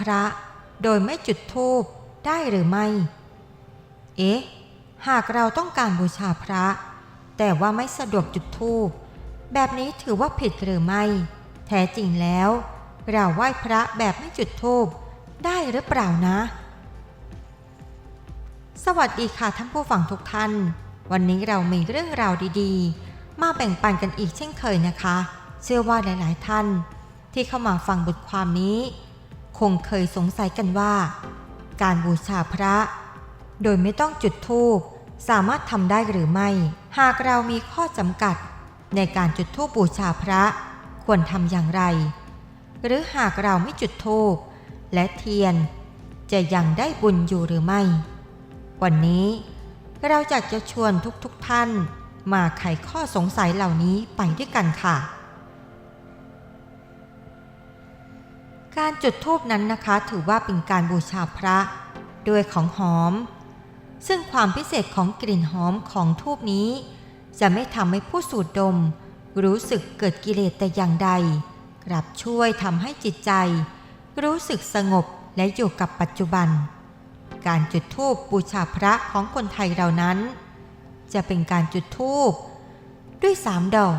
พระโดยไม่จุดธูปได้หรือไม่ เอ๊ะ หากเราต้องการบูชาพระ แต่ว่าไม่สะดวกจุดธูป แบบนี้ถือว่าผิดหรือไม่ แท้จริงแล้ว เราไหว้พระแบบไม่จุดธูปได้หรือเปล่านะ สวัสดีค่ะท่านผู้ฟังทุกท่าน วันนี้เรามีเรื่องราวดีๆ มาแบ่งปันกันอีกเช่นเคยนะคะ เชื่อว่าหลายๆท่าน ที่เข้ามาฟังบทความนี้ คงเคยสงสัยกันว่า การบูชาพระ โดยไม่ต้องจุดธูปสามารถทำได้หรือไม่ หากเรามีข้อจำกัด ในการจุดธูปบูชาพระ ควรทำอย่างไร หรือหากเราไม่จุดธูปและเทียน จะยังได้บุญอยู่หรือไม่ วันนี้เราอยากจะชวนทุกๆทท่าน มาไขข้อสงสัยเหล่านี้ไปด้วยกันค่ะ การจุดธูปนั้นนะคะถือว่าเป็นการบูชาพระด้วยของหอม ซึ่งความพิเศษของกลิ่นหอมของธูปนี้ จะไม่ทำให้ผู้สูดดม รู้สึกเกิดกิเลสแต่อย่างใด กลับช่วยทำให้จิตใจ รู้สึกสงบและอยู่กับปัจจุบัน การจุดธูปบูชาพระของคนไทยเรานั้น จะเป็นการจุดธูปด้วยสามดอก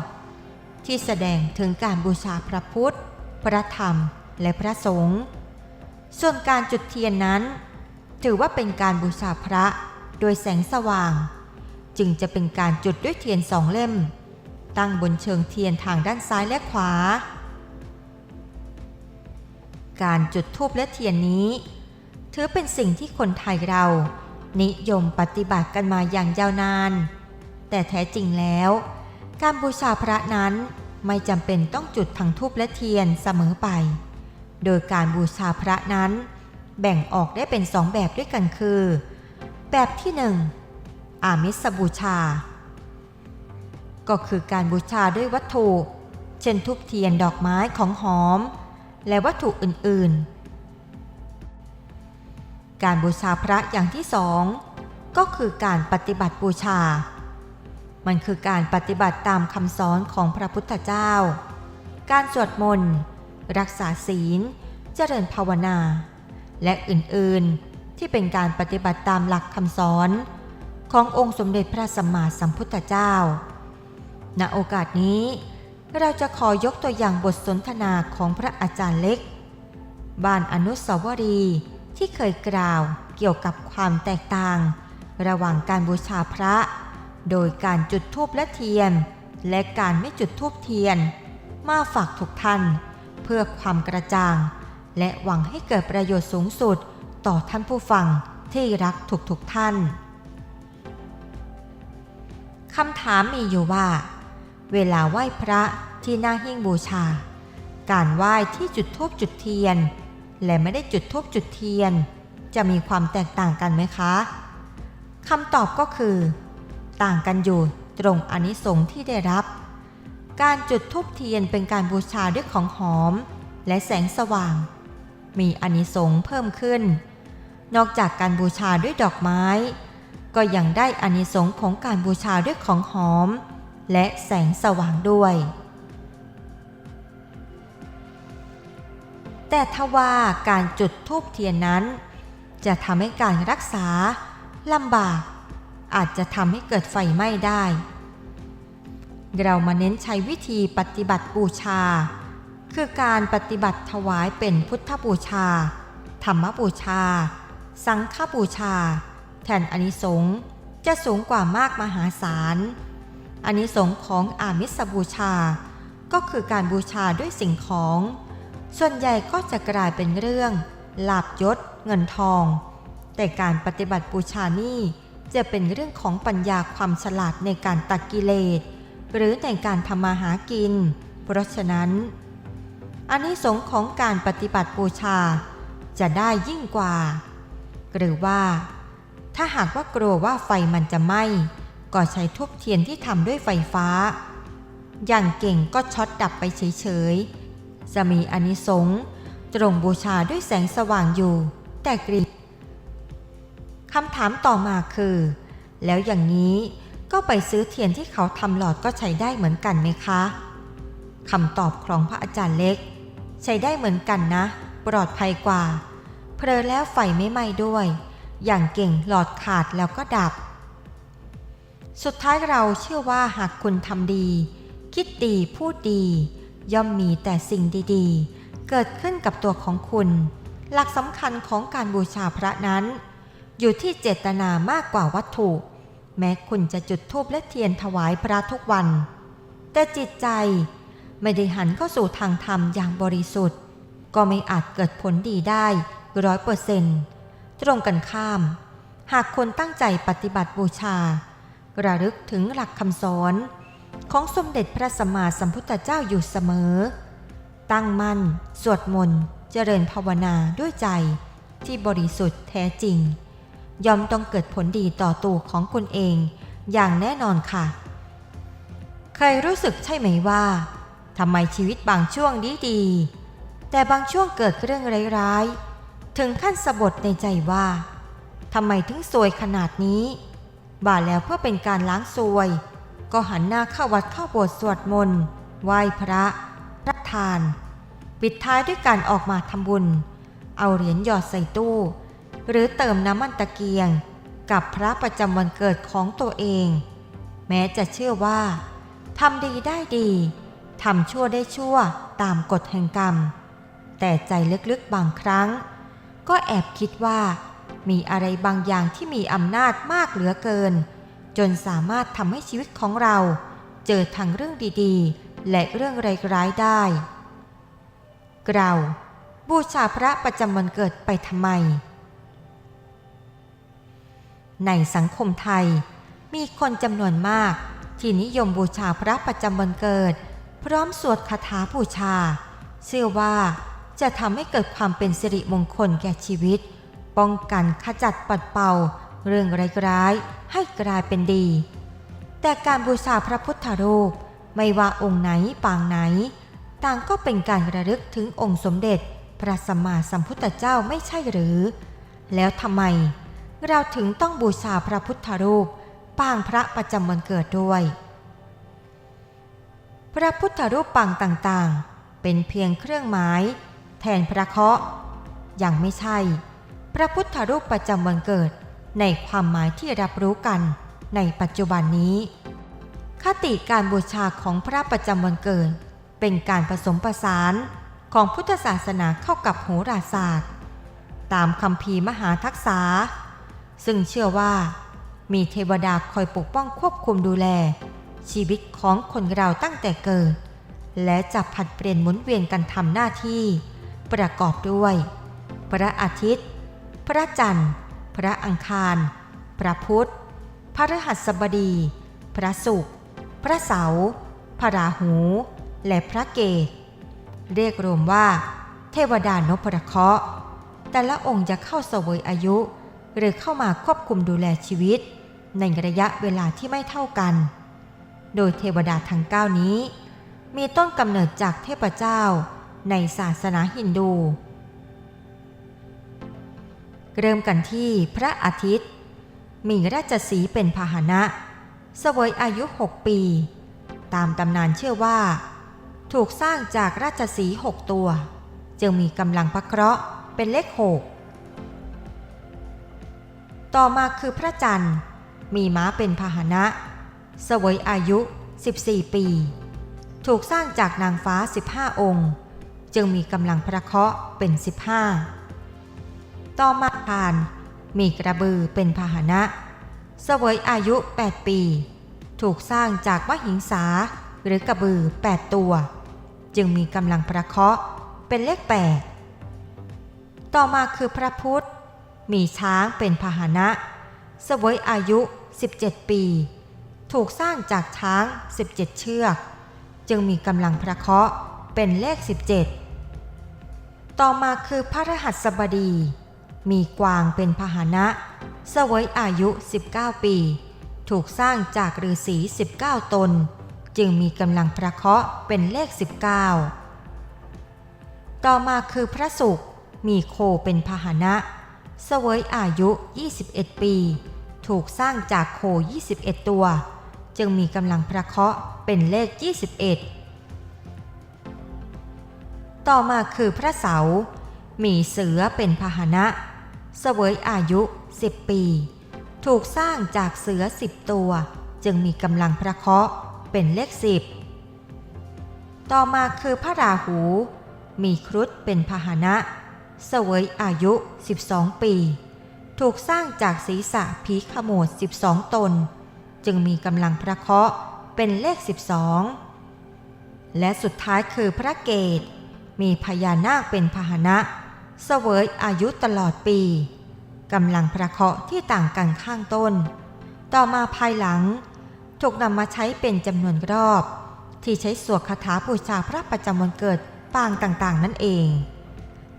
ที่แสดงถึงการบูชาพระพุทธ พระธรรม และพระสงฆ์ส่วนการจุดเทียนนั้น ถือว่าเป็นการบูชาพระโดยแสงสว่าง จึงจะเป็นการจุดด้วยเทียนสองเล่ม ตั้งบนเชิงเทียนทางด้านซ้ายและขวา การจุดธูปและเทียนนี้ ถือเป็นสิ่งที่คนไทยเรา นิยมปฏิบัติกันมาอย่างยาวนาน แต่แท้จริงแล้ว การบูชาพระนั้นไม่จำเป็นต้องจุดทั้งธูปและเทียนเสมอไป โดยการบูชาพระนั้น แบ่งออกได้เป็นสองแบบด้วยกันคือ แบบที่หนึ่งอามิสบูชา ก็คือการบูชาด้วยวัตถุ เช่นทุบเทียนดอกไม้ของหอม และวัตถุอื่นๆ การบูชาพระอย่างที่สองก็คือการปฏิบัติบูชา มันคือการปฏิบัติตามคำสอนของพระพุทธเจ้า การสวดมนต์ รักษาศีล เจริญภาวนา และอื่นๆที่เป็นการปฏิบัติตามหลักคำสอน ขององค์สมเด็จพระสัมมาสัมพุทธเจ้า ณโอกาสนี้ เราจะขอยกตัวอย่างบทสนทนาของพระอาจารย์เล็ก บ้านอนุสาวรีย์ที่เคยกล่าวเกี่ยวกับความแตกต่าง ระหว่างการบูชาพระ โดยการจุดธูปและเทียน และการไม่จุดธูปเทียน มาฝากทุกท่าน เพื่อความกระจ่าง และหวังให้เกิดประโยชน์สูงสุด ต่อท่านผู้ฟังที่รักทุกๆทท่านคำถามมีอยู่ว่า เวลาไหว้พระที่หน้าหิ้งบูชา การไหว้ที่จุดธูปจุดเทียน และไม่ได้จุดธูปจุดเทียน จะมีความแตกต่างกันไหมคะคำตอบก็คือ ต่างกันอยู่ตรงอนิสงส์ที่ได้รับ การจุดธูปเทียนเป็นการบูชาด้วยของหอม และแสงสว่าง มีอนิสงส์เพิ่มขึ้น นอกจากการบูชาด้วยดอกไม้ ก็ยังได้อานิสงส์ของการบูชาด้วยของหอม และแสงสว่างด้วย แต่ทว่าการจุดธูปเทียนนั้น จะทำให้การรักษาลำบาก อาจจะทำให้เกิดไฟไหม้ได้ เรามาเน้นใช้วิธีปฏิบัติบูชา คือการปฏิบัติถวายเป็นพุทธบูชา ธรรมบูชา สังฆบูชา แทนอานิสงส์จะสูงกว่ามากมหาศาลอานิสงส์ของอามิสบูชา ก็คือการบูชาด้วยสิ่งของ ส่วนใหญ่ก็จะกลายเป็นเรื่องลาบยศ เงินทอง แต่การปฏิบัติบูชานี่จะเป็นเรื่องของปัญญาความฉลาดในการตักกิเลส หรือในการทำมาหากิน เพราะฉะนั้นอานิสงส์ของการปฏิบัติบูชาจะได้ยิ่งกว่า หรือว่า ถ้าหากว่ากลัวว่าไฟมันจะไหม้ก็ใช้ทุบเทียนที่ทำด้วยไฟฟ้า อย่างเก่งก็ช็อตดับไปเฉยๆ จะมีอานิสงส์ตรงบูชาด้วยแสงสว่างอยู่ แต่กรีคำถามต่อมาคือ แล้วอย่างนี้ ก็ไปซื้อเทียนที่เขาทำหลอดก็ใช้ได้เหมือนกันไหมคะคำตอบของพระอาจารย์เล็ก ใช้ได้เหมือนกันนะ ปลอดภัยกว่า เพลอแล้วไฟไม่ไหม้ด้วย อย่างเก่งหลอดขาดแล้วก็ดับ สุดท้ายเราเชื่อว่าหากคุณทำดี คิดดีพูดดี ย่อมมีแต่สิ่งดีๆ เกิดขึ้นกับตัวของคุณ หลักสำคัญของการบูชาพระนั้น อยู่ที่เจตนามากกว่าวัตถุ แม้คุณจะจุดธูปและเทียนถวายพระทุกวัน แต่จิตใจไม่ได้หันเข้าสู่ทางธรรมอย่างบริสุทธิ์ ก็ไม่อาจเกิดผลดีได้ร้อยเปอร์เซนต์ตรงกันข้าม หากคนตั้งใจปฏิบัติบูชา ระลึกถึงหลักคำสอนของสมเด็จพระสัมมาสัมพุทธเจ้าอยู่เสมอ ตั้งมั่น สวดมนต์ เจริญภาวนาด้วยใจที่บริสุทธิ์แท้จริง ย่อมต้องเกิดผลดีต่อตัวของคุณเองอย่างแน่นอนค่ะ เคยรู้สึกใช่ไหมว่าทำไมชีวิตบางช่วงดีดีๆแต่บางช่วงเกิดเรื่องร้ายๆ ถึงขั้นสะบดในใจว่าทำไมถึงซวยขนาดนี้บ่าแล้วเพื่อเป็นการล้างซวย ก็หันหน้าเข้าวัดเข้าโบสถ์สวดมนต์ไหว้พระรับทาน ปิดท้ายด้วยการออกมาทำบุญ เอาเหรียญหยอดใส่ตู้ หรือเติมน้ำมันตะเกียง กับพระประจำวันเกิดของตัวเอง แม้จะเชื่อว่าทำดีได้ดีทำชั่วได้ชั่วตามกฎแห่งกรรม แต่ใจลึกๆบางครั้ง ก็แอบคิดว่า มีอะไรบางอย่างที่มีอำนาจมากเหลือเกิน จนสามารถทำให้ชีวิตของเรา เจอทั้งเรื่องดีๆ และเรื่องร้ายๆได้ เราบูชาพระประจำวันเกิดไปทำไม ในสังคมไทย มีคนจำนวนมาก ที่นิยมบูชาพระประจำวันเกิด พร้อมสวดคาถาบูชา เชื่อว่าจะทำให้เกิดความเป็นสิริมงคลแก่ชีวิต ป้องกันขจัดปัดเป่า เรื่องร้ายๆให้กลายเป็นดี แต่การบูชาพระพุทธรูปไม่ว่าองค์ไหนปางไหน ต่างก็เป็นการระลึกถึงองค์สมเด็จ พระสัมมาสัมพุทธเจ้าไม่ใช่หรือ แล้วทำไม เราถึงต้องบูชาพระพุทธรูปปางพระประจำวันเกิดด้วย พระพุทธรูปปางต่างๆ เป็นเพียงเครื่องหมายแทนพระเคราะห์ยังไม่ใช่ พระพุทธรูปประจำวันเกิดในความหมายที่รับรู้กันในปัจจุบันนี้ คติการบูชาของพระประจำวันเกิด เป็นการผสมผสานของพุทธศาสนาเข้ากับโหราศาสตร์ ตามคำพีมหาทักษา ซึ่งเชื่อว่า มีเทวดาคอยปกป้องควบคุมดูแล ชีวิตของคนเราตั้งแต่เกิด และจะผัดเปลี่ยนหมุนเวียนกันทำหน้าที่ ประกอบด้วย พระอาทิตย์ พระจันทร์ พระอังคาร พระพุธ พระรหัสบดี พระศุกร์พระเสาร์พระราหู และพระเกตเรียกรวมว่า เทวดานพเคราะห์แต่ละองค์จะเข้าเสวยอายุ หรือเข้ามาควบคุมดูแลชีวิต ในระยะเวลาที่ไม่เท่ากัน โดยเทวดาทั้งเก้านี้ มีต้นกำเนิดจากเทพเจ้าในศาสนาฮินดู เริ่มกันที่พระอาทิตย์ มีราชสีเป็นพาหนะเสวยอายุ 6 ปี ตามตำนานเชื่อว่า ถูกสร้างจากราชสีห์6ตัว จึงมีกำลังพระเคราะห์เป็นเลขหก ต่อมาคือพระจันทร์ มีม้าเป็นพาหนะ เสวยอายุ 14 ปี ถูกสร้างจากนางฟ้า 15 องค์ จึงมีกำลังพระเคราะห์เป็น 15 ต่อมาพาน มีกระบือเป็นพาหนะ เสวยอายุ 8 ปี ถูกสร้างจากมหิงสาหรือกระบือ 8 ตัว จึงมีกำลังพระเคราะห์เป็นเลข 8 ต่อมาคือพระพุทธ มีช้างเป็นพาหนะเสวยอายุ 17 ปี ถูกสร้างจากช้าง 17 เชือก จึงมีกำลังพระเคราะห์เป็นเลข 17 ต่อมาคือพระรหัสบดี มีกวางเป็นพาหนะเสวยอายุ 19 ปี ถูกสร้างจากฤาษี 19 ตน จึงมีกำลังพระเคราะห์เป็นเลข 19 ต่อมาคือพระศุกร์มีโคเป็นพาหนะ เสวยอายุ 21 ปี ถูกสร้างจากโค 21 ตัว จึงมีกำลังพระเคราะห์เป็นเลข 21 ต่อมาคือพระเสา มีเสือเป็นพาหนะ เสวยอายุ 10 ปี ถูกสร้างจากเสือ 10 ตัว จึงมีกำลังพระเคราะห์เป็นเลขสิบต่อมาคือพระราหู มีครุฑเป็นพาหนะเสวยอายุ 12 ปี ถูกสร้างจากศีรษะผีขโมด 12 ตน จึงมีกำลังพระเคราะห์เป็นเลข 12 และสุดท้ายคือพระเกต มีพญานาคเป็นพาหนะเสวยอายุตลอดปีกำลังพระเคราะห์ที่ต่างกันข้างต้น ต่อมาภายหลัง ถูกนำมาใช้เป็นจำนวนรอบ ที่ใช้สวดคาถาบูชาพระประจำวันเกิดปางต่างๆ นั่นเอง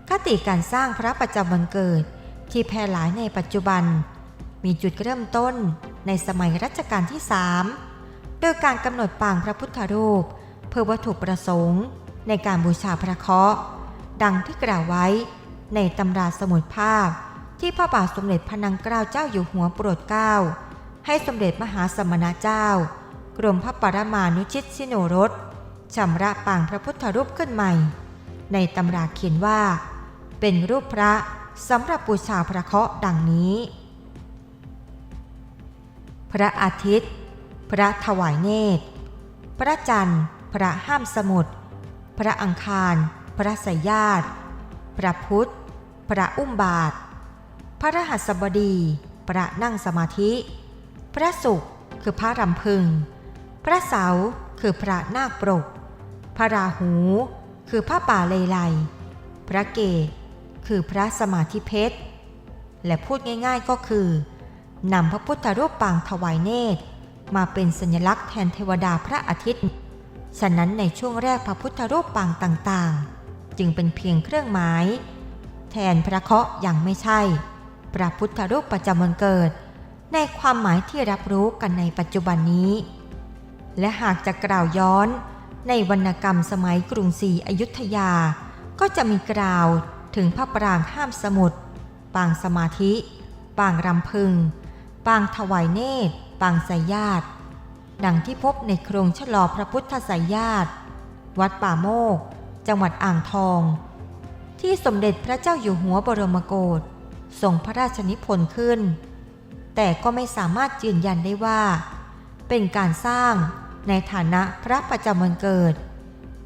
คติการสร้างพระประจำวันเกิด ที่แพร่หลายในปัจจุบัน มีจุดเริ่มต้นในสมัยรัชกาลที่ 3 โดยการกำหนดปางพระพุทธรูป เพื่อวัตถุประสงค์ ในการบูชาพระเคราะห์ดังที่กล่าวไว้ในตำราสมุดภาพ ที่พระบาทสมเด็จพระนางเกล้าเจ้าอยู่หัวโปรดเกล้าให้สมเด็จมหาสมณเจ้ากรมพระปรมานุชิตสิโนรสชำระปางพระพุทธรูปขึ้นใหม่ ในตำราเขียนว่า เป็นรูปพระสำหรับบูชาพระเคราะห์ดังนี้ พระอาทิตย์ พระถวายเนตร พระจันทร์ พระห้ามสมุทร พระอังคาร พระสยญาติพระพุธพระอุ้มบาท พระรหัสบดี พระนั่งสมาธิ พระศุกร์คือพระรำพึง พระเสาร์คือพระนาคปรก พระราหู คือพระป่าเลไลพระเกศ คือพระสมาธิเพชร และพูดง่ายๆก็คือนำพระพุทธรูปปางถวายเนตร มาเป็นสัญลักษณ์แทนเทวดาพระอาทิตย์ ฉะนั้นในช่วงแรกพระพุทธรูปปางต่างๆ จึงเป็นเพียงเครื่องหมาย แทนพระเคราะห์ยังไม่ใช่ พระพุทธรูปประจำวันเกิด ในความหมายที่รับรู้กันในปัจจุบันนี้ และหากจะกล่าวย้อน ในวรรณกรรมสมัยกรุงศรีอยุธยา ก็จะมีกล่าว ถึงพระปรางห้ามสมุทรปางสมาธิ ปางรำพึง ปางถวายเนตร ปางสายญาติ ดังที่พบในโครงฉลอพระพุทธสายญาติ วัดป่าโมก จังหวัดอ่างทอง ที่สมเด็จพระเจ้าอยู่หัวบรมโกศทรงพระราชนิพนธ์ขึ้น แต่ก็ไม่สามารถยืนยันได้ว่า เป็นการสร้างในฐานะพระประจำวันเกิด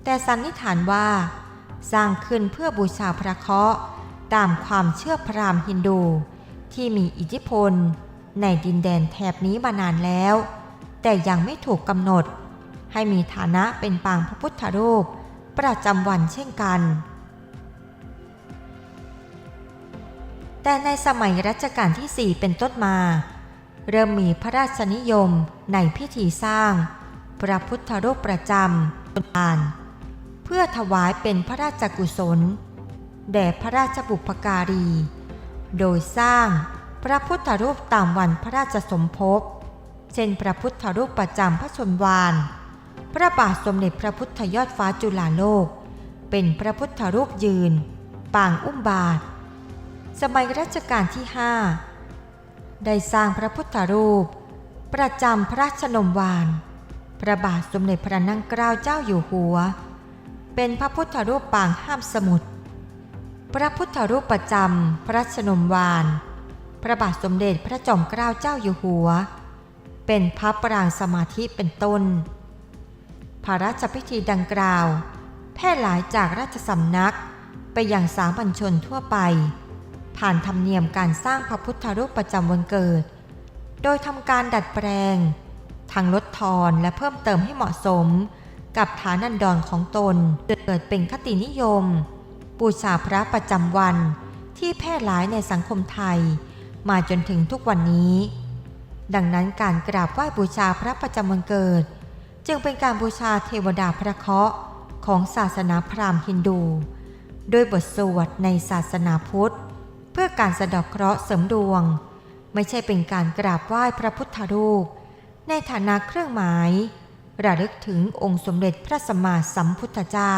แต่สันนิษฐานว่า สร้างขึ้นเพื่อบูชาพระเคราะห์ตามความเชื่อพราหมณ์ฮินดู ที่มีอิทธิพล ในดินแดนแถบนี้มานานแล้ว แต่ยังไม่ถูกกำหนด ให้มีฐานะเป็นปางพระพุทธรูป ประจำวันเช่นกัน แต่ในสมัยรัชกาลที่ 4 เป็นต้นมา เริ่มมีพระราชนิยมในพิธีสร้าง พระพุทธรูปประจำต้นาน พื่อถวายเป็นพระราชกุศล แด่พระราชบุพการี โดยสร้างพระพุทธรูปตามวันพระราชสมภพ เช่นพระพุทธรูปประจำพระชนวาน พระบาทสมเด็จพระพุทธยอดฟ้าจุฬาโลก เป็นพระพุทธรูปยืน ปางอุ้มบาท สมัยรัชกาลที่5ได้สร้างพระพุทธรูป ประจำพระราชนมวาน พระบาทสมเด็จพระนั่งเกล้าเจ้าอยู่หัว เป็นพระพุทธรูปปางห้ามสมุทร พระพุทธรูปประจำพระชนมวาน พระบาทสมเด็จพระจอมเกล้าเจ้าอยู่หัว เป็นพระปรางสมาธิเป็นต้น พระราชพิธีดังกล่าว แพร่หลายจากราชสำนักไปยังสามัญชนทั่วไป ผ่านธรรมเนียมการสร้างพระพุทธรูปประจำวันเกิด โดยทำการดัดแปลง ทั้งลดทอนและเพิ่มเติมให้เหมาะสม กับฐานันดรของตน เกิดเป็นคตินิยมบูชาพระประจำวันที่แพร่หลายในสังคมไทย มาจนถึงทุกวันนี้ ดังนั้นการกราบไหว้บูชาพระประจำวันเกิด จึงเป็นการบูชาเทวดาพระเคราะห์ของศาสนาพราหมณ์ฮินดู โดยบทสวดในศาสนาพุทธ เพื่อการสะเดอกเคราะห์เสริมดวง ไม่ใช่เป็นการกราบไหว้พระพุทธรูป ในฐานะเครื่องหมาย ระลึกถึงองค์สมเด็จพระสัมมาสัมพุทธเจ้า